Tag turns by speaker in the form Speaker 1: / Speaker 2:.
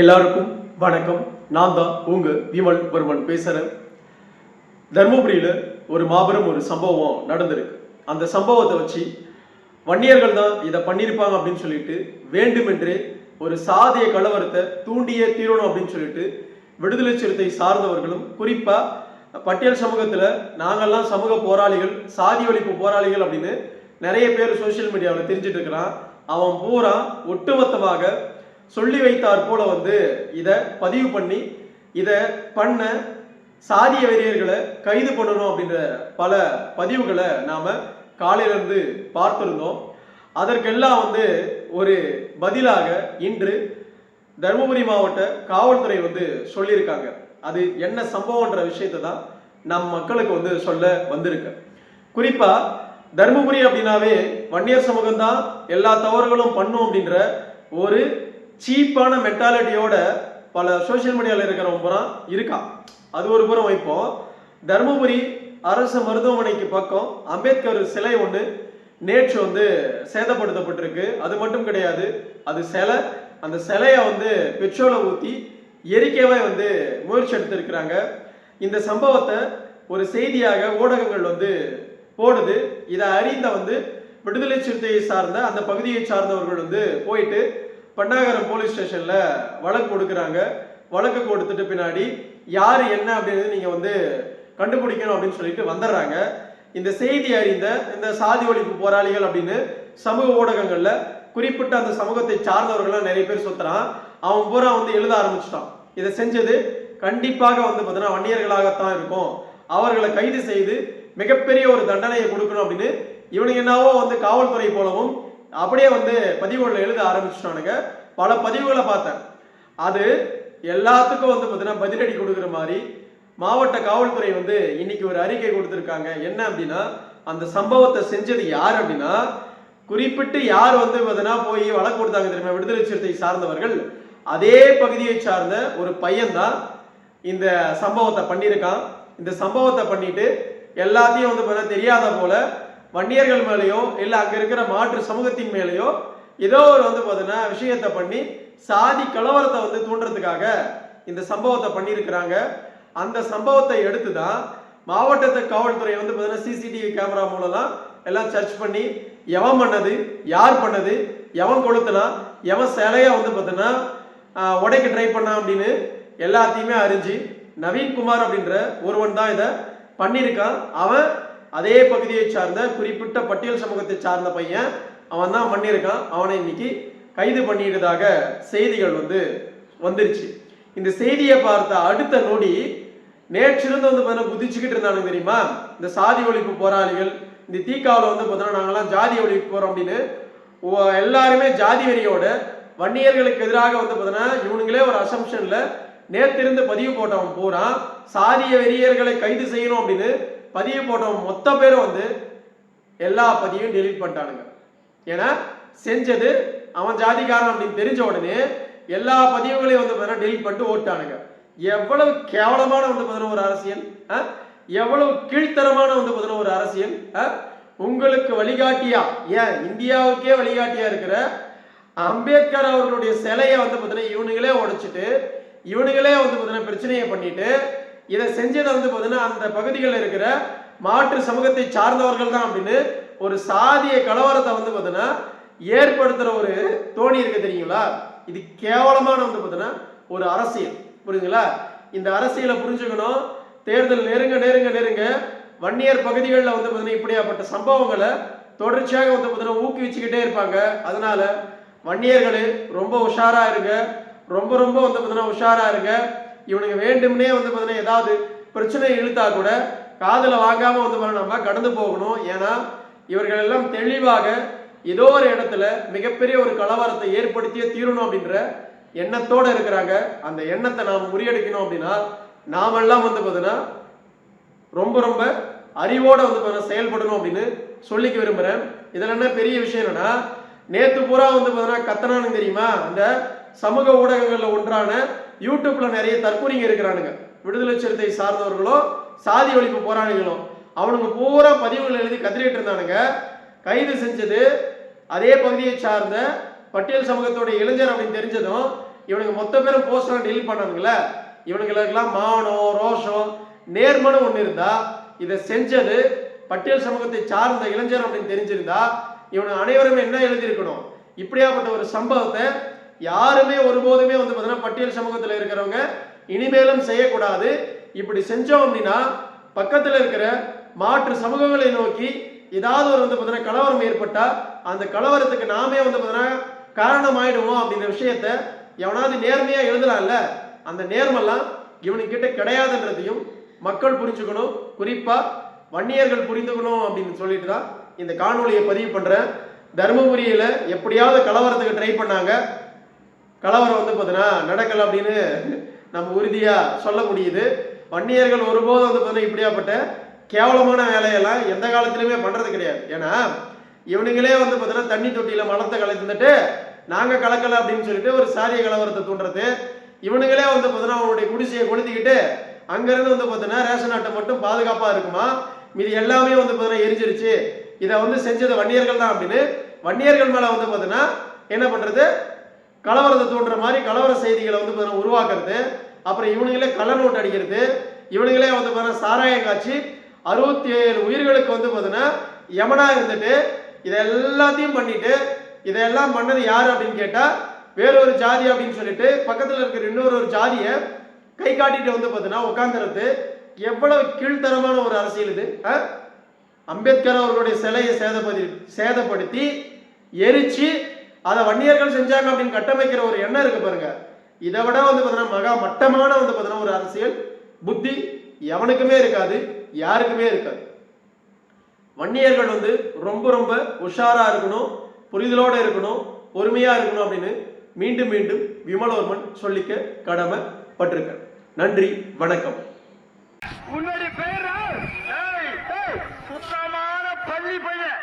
Speaker 1: எல்லாருக்கும் வணக்கம். நான் தான் உங்க விமல் வருமன் பேசுறேன். தர்மபுரியில ஒரு மாபெரும் ஒரு சம்பவம் நடந்திருக்கு. அந்த சம்பவத்தை வச்சு வன்னியர்கள் தான் இதை பண்ணியிருப்பாங்க அப்படின்னு சொல்லிட்டு வேண்டுமென்றே ஒரு சாதிய கலவரத்தை தூண்டியே தீரணும் அப்படின்னு சொல்லிட்டு விடுதலை சிறுத்தை சார்ந்தவர்களும் குறிப்பா பட்டியல் சமூகத்துல நாங்கெல்லாம் சமூக போராளிகள் சாதி ஒழிப்பு போராளிகள் அப்படின்னு நிறைய பேர் சோஷியல் மீடியாவில் தெரிஞ்சிட்டு இருக்கிறான். அவன் பூரா ஒட்டுமொத்தமாக சொல்லி வைத்தார் போல வந்து இதை பதிவு பண்ணி இதை பண்ண சாதிய வெறியர்களை கைது பண்ணணும் அப்படின்ற பல பதிவுகளை நாம காலையிலிருந்து பார்த்திருந்தோம். அதற்கெல்லாம் வந்து ஒரு பதிலாக இன்று தருமபுரி மாவட்ட காவல்துறை வந்து சொல்லியிருக்காங்க. அது என்ன சம்பவம்ன்ற விஷயத்தை தான் நம் மக்களுக்கு வந்து சொல்ல வந்திருக்கு. குறிப்பா தருமபுரி அப்படின்னாவே வன்னியர் சமூகம் தான் எல்லா தவறுகளும் பண்ணும் அப்படின்ற ஒரு சீப்பான மெட்டாலிட்டியோட பல சோஷியல் மீடியாவில் இருக்கிறவங்க புறம் இருக்கா? அது ஒரு புறம் வைப்போம். தருமபுரி அரசு மருத்துவமனைக்கு பக்கம் அம்பேத்கர் சிலை ஒன்று நேற்று வந்து சேதப்படுத்தப்பட்டிருக்கு. அது மட்டும் கிடையாது அது சிலை. அந்த சிலையை வந்து பெட்ரோலை ஊற்றி எரிக்கவே வந்து முயற்சி எடுத்திருக்கிறாங்க. இந்த சம்பவத்தை ஒரு செய்தியாக ஊடகங்கள் வந்து போடுது. இதை அறிந்த வந்து விடுதலை சிறுத்தையை சார்ந்த அந்த பகுதியை சார்ந்தவர்கள் வந்து போயிட்டு பண்டாகரம் போலீஸ் ஸ்டேஷன்ல வழக்கு கொடுக்குறாங்க. வழக்கு கொடுத்துட்டு பின்னாடி யார் என்ன அப்படின்னு நீங்க வந்து கண்டுபிடிக்கணும் அப்படின்னு சொல்லிட்டு வந்துடுறாங்க. இந்த செய்தி அறிந்த இந்த சாதி ஒழிப்பு போராளிகள் அப்படின்னு சமூக ஊடகங்கள்ல குறிப்பிட்ட அந்த சமூகத்தை சார்ந்தவர்கள்லாம் நிறைய பேர் சுத்துறான். அவன் பூரா வந்து எழுத ஆரம்பிச்சிட்டான். இதை செஞ்சது கண்டிப்பாக வந்து பார்த்தீங்கன்னா வன்னியர்களாகத்தான் இருக்கும். அவர்களை கைது செய்து மிகப்பெரிய ஒரு தண்டனையை கொடுக்கணும் அப்படின்னு இவனுக்கு என்னவோ வந்து காவல்துறை போலவும் அப்படியே வந்து பதிவுகளில் எழுத ஆரம்பிச்சிட்டானுங்க. பல பதிவுகளை பார்த்தேன். அது எல்லாத்துக்கும் வந்து பார்த்தீங்கன்னா பதிலடி கொடுக்குற மாதிரி மாவட்ட காவல்துறை வந்து இன்னைக்கு ஒரு அறிக்கை கொடுத்துருக்காங்க. என்ன அப்படின்னா அந்த சம்பவத்தை செஞ்சது யார் அப்படின்னா குறிப்பிட்டு யார் வந்து பார்த்தீங்கன்னா போய் வழக்கு கொடுத்தாங்க தெரியுமா? விடுதலை சிறுத்தை சார்ந்தவர்கள். அதே பகுதியை சார்ந்த ஒரு பையன்தான் இந்த சம்பவத்தை பண்ணியிருக்கான். இந்த சம்பவத்தை பண்ணிட்டு எல்லாத்தையும் வந்து பார்த்தீங்கன்னா தெரியாத போல வன்னியர்கள் மேலேயோ இல்லை அங்கே இருக்கிற மாற்று சமூகத்தின் மேலேயோ ஏதோ ஒரு வந்து பார்த்தீங்கன்னா விஷயத்தை பண்ணி சாதி கலவரத்தை வந்து தூண்டுறதுக்காக இந்த சம்பவத்தை பண்ணியிருக்கிறாங்க. அந்த சம்பவத்தை எடுத்து தான் மாவட்டத்து காவல்துறை வந்து பார்த்தீங்கன்னா சிசிடிவி கேமரா மூலம்லாம் எல்லாம் சர்ச் பண்ணி எவன் பண்ணது யார் பண்ணது எவன் கொளுத்துனா எவன் சிலையை வந்து பார்த்தீங்கன்னா உடைக்க ட்ரை பண்ணான் அப்படின்னு எல்லாத்தையுமே அறிஞ்சு நவீன்குமார் அப்படின்ற ஒருவன் தான் இதை பண்ணியிருக்கான். அவன் அதே பகுதியை சார்ந்த குறிப்பிட்ட பட்டியல் சமூகத்தை சார்ந்த பையன் அவன் தான் பண்ணியிருக்கான். அவனை இன்னைக்கு கைது பண்ணிட்டதாக செய்திகள் வந்து வந்துருச்சு. இந்த செய்தியை பார்த்த அடுத்த நொடி நேற்றிருந்து வந்து பார்த்தீங்கன்னா குதிச்சுக்கிட்டு இருந்தானுங்க தெரியுமா? இந்த சாதி ஒழிப்பு போராளிகள் இந்த தீக்காவில் வந்து பார்த்தோன்னா நாங்களாம் ஜாதி ஒழிப்பு போகிறோம் அப்படின்னு. எல்லாருமே ஜாதி வெறியோட வன்னியர்களுக்கு எதிராக வந்து பார்த்தோன்னா இவனுங்களே ஒரு அசம்ஷனில் நேற்றிருந்து பதிவு போட்டவன் பூரா சாதிய வெறியர்களை கைது செய்யணும் அப்படின்னு பதிவு போட்டவன் மொத்த பேரும் வந்து எல்லா பதிவையும் டெலீட் பண்ணிட்டானுங்க ஏன்னா செஞ்சது அவன் ஜாதிக்காரன் அப்படின்னு தெரிஞ்ச உடனே எல்லா பதிவுகளையும் வந்து பார்த்தீங்கன்னா டெலீட் பண்ணிட்டு ஓட்டானுங்க எவ்வளவு கேவலமான வந்து பார்த்தீங்கன்னா ஒரு அரசியல் ஆ? எவ்வளவு கீழ்த்தரமான வந்து பார்த்தீங்கன்னா ஒரு அரசியல் ஆ? உங்களுக்கு வழிகாட்டியா ஏன் இந்தியாவுக்கே வழிகாட்டியா இருக்கிற அம்பேத்கர் அவர்களுடைய சிலையை வந்து பார்த்தீங்கன்னா இவனுங்களே உடைச்சிட்டு இவனுங்களே வந்து பார்த்தீங்கன்னா பிரச்சனையை பண்ணிட்டு இதை செஞ்சதை வந்து பார்த்தீங்கன்னா அந்த பகுதிகளில் இருக்கிற மாற்று சமூகத்தை சார்ந்தவர்கள் தான் அப்படின்னு ஒரு சாதிய கலவரத்தை வந்து பார்த்தீங்கன்னா ஏற்படுத்துகிற ஒரு தோணி இருக்கு தெரியுங்களா? இது கேவலமான வந்து பார்த்தீங்கன்னா ஒரு அரசியல். புரியுதுங்களா? இந்த அரசியலை புரிஞ்சுக்கணும். தேர்தல் நெருங்க நெருங்க நெருங்க வன்னியர் பகுதிகளில் வந்து பார்த்தீங்கன்னா இப்படியாப்பட்ட சம்பவங்களை தொடர்ச்சியாக வந்து பார்த்தீங்கன்னா ஊக்குவிச்சுக்கிட்டே இருப்பாங்க. அதனால வன்னியர்களே ரொம்ப உஷாராக இருங்க. ரொம்ப ரொம்ப வந்து பார்த்தீங்கன்னா உஷாராக இருங்க. இவனுங்க வேண்டும்னே வந்து பார்த்தீங்கன்னா ஏதாவது பிரச்சனை இழுத்தா கூட காதில் வாங்காம வந்து பார்த்தீங்கன்னா நம்ம கடந்து போகணும். ஏன்னா இவர்கள் எல்லாம் தெளிவாக ஏதோ ஒரு இடத்துல மிகப்பெரிய ஒரு கலவரத்தை ஏற்படுத்தியே தீரணும் அப்படின்ற எண்ணத்தோடு இருக்கிறாங்க. அந்த எண்ணத்தை நாம் முறியடிக்கணும் அப்படின்னா நாமெல்லாம் வந்து பார்த்தீங்கன்னா ரொம்ப ரொம்ப அறிவோடு வந்து பார்த்தீங்கன்னா செயல்படணும் அப்படின்னு சொல்லிக்க விரும்புகிறேன் இதில் என்ன பெரிய விஷயம் என்னன்னா நேற்று பூரா வந்து பார்த்தீங்கன்னா கத்தனானு தெரியுமா? அந்த சமூக ஊடகங்களில் ஒன்றான யூடியூப்ல நிறைய தற்கொலைங்க இருக்கிறானுங்க. விடுதலை சிறுத்தை சார்ந்தவர்களோ சாதி ஒழிப்பு போராளிகளும் அவனுங்க பூரா பதிவுகள் எழுதி கத்திரிட்டு இருந்தானுங்க. கைது செஞ்சது அதே பகுதியை சார்ந்த பட்டியல் சமூகத்தோட இளைஞர் அப்படின்னு தெரிஞ்சதும் இவனுங்க மொத்த பேரும் போஸ்டர் டெலிட் பண்ணானுங்களே? இவனுங்களுக்கெல்லாம் மானம் ரோஷம் நேர்மனம் ஒன்று இருந்தா இதை செஞ்சது பட்டியல் சமூகத்தை சார்ந்த இளைஞர் அப்படின்னு தெரிஞ்சிருந்தா இவனுக்கு அனைவருமே என்ன எழுதியிருக்கணும்? இப்படியாப்பட்ட ஒரு சம்பவத்தை யாருமே ஒருபோதுமே வந்து பார்த்தீங்கன்னா பட்டியல் சமூகத்தில் இருக்கிறவங்க இனிமேலும் செய்யக்கூடாது. இப்படி செஞ்சோம் அப்படின்னா பக்கத்தில் இருக்கிற மாற்று சமூகங்களை நோக்கி ஏதாவது ஒரு வந்து பார்த்தீங்கன்னா கலவரம் ஏற்பட்டால் அந்த கலவரத்துக்கு நாமே வந்து பார்த்தீங்கன்னா காரணமாயிடுவோம் அப்படின்ற விஷயத்த எவனாவது நேர்மையாக எழுதலாம்ல அந்த நேர்மெல்லாம் இவனுக்கிட்ட கிடையாதுன்றதையும் மக்கள் புரிஞ்சுக்கணும். குறிப்பாக வன்னியர்கள் புரிந்துக்கணும் அப்படின்னு சொல்லிட்டு தான் இந்த காணொலியை பதிவு பண்ணுறேன் தருமபுரியில் எப்படியாவது கலவரத்துக்கு ட்ரை பண்ணாங்க. கலவரம் வந்து பார்த்தீங்கன்னா நடக்கல அப்படின்னு நம்ம உறுதியா சொல்ல முடியுது. வன்னியர்கள் ஒருபோதும் வந்து பார்த்தீங்கன்னா இப்படியாப்பட்ட கேவலமான வேலையெல்லாம் எந்த காலத்திலுமே பண்றது கிடையாது. ஏன்னா இவனுங்களே வந்து பார்த்தீங்கன்னா தண்ணி தொட்டியில மலத்தை கலந்துட்டு நாங்க கலக்கலை அப்படின்னு சொல்லிட்டு ஒரு சாரிய கலவரத்தை தூண்டுறது. இவனுங்களே வந்து பார்த்தீங்கன்னா அவனுடைய குடிசையை கொளுத்திக்கிட்டு அங்கிருந்து வந்து பார்த்தீங்கன்னா ரேஷன் அட்டை மட்டும் பாதுகாப்பா இருக்குமா? மீதி எல்லாமே வந்து பார்த்தீங்கன்னா எரிஞ்சிருச்சு. இதை வந்து செஞ்சது வன்னியர்கள் தான் அப்படின்னு வன்னியர்கள் மேல வந்து பார்த்தீங்கன்னா என்ன பண்றது? கலவரத்தை தூண்டுற மாதிரி கலவர செய்திகளை வந்து பார்த்தீங்கன்னா உருவாக்குறது. அப்புறம் இவனுங்களே கலர் நோட் அடிக்கிறது. இவனுங்களே வந்து பார்த்தீங்கன்னா சாராயம் காட்சி அறுபத்தி ஏழு உயிர்களுக்கு வந்து பார்த்தீங்கன்னா யமனா இருந்துட்டு இதை எல்லாத்தையும் பண்ணிட்டு இதெல்லாம் பண்ணது யார் அப்படின்னு கேட்டால் வேறொரு ஜாதி அப்படின்னு சொல்லிட்டு பக்கத்தில் இருக்கிற இன்னொரு ஒரு ஜாதியை கை காட்டிட்டு வந்து பார்த்தீங்கன்னா உட்காந்துறது எவ்வளவு கீழ்த்தரமான ஒரு அரசியல் இது அம்பேத்கர் அவர்களுடைய சிலையை சேதப்படுத்தி சேதப்படுத்தி எரிச்சு அதை வன்னியர்கள் செஞ்சாங்க அப்படின்னு கட்டமைக்கிற ஒரு எண்ணம் இருக்கு பாருங்க. இதை விட வந்து பார்த்தீங்கன்னா மகா மட்டமான வந்து பார்த்தீங்கன்னா ஒரு அரசியல். புத்தி எவனுக்குமே இருக்காது யாருக்குமே இருக்காது. வன்னியர்கள் வந்து ரொம்ப ரொம்ப உஷாரா இருக்கணும் புரிதலோட இருக்கணும் பொறுமையா இருக்கணும் அப்படின்னு மீண்டும் மீண்டும் விமலோர்மன் சொல்லிக்க கடமை பட்டிருக்க நன்றி வணக்கம்.
Speaker 2: உன்னுடைய பெயர் சுத்தமான பள்ளி பையன்.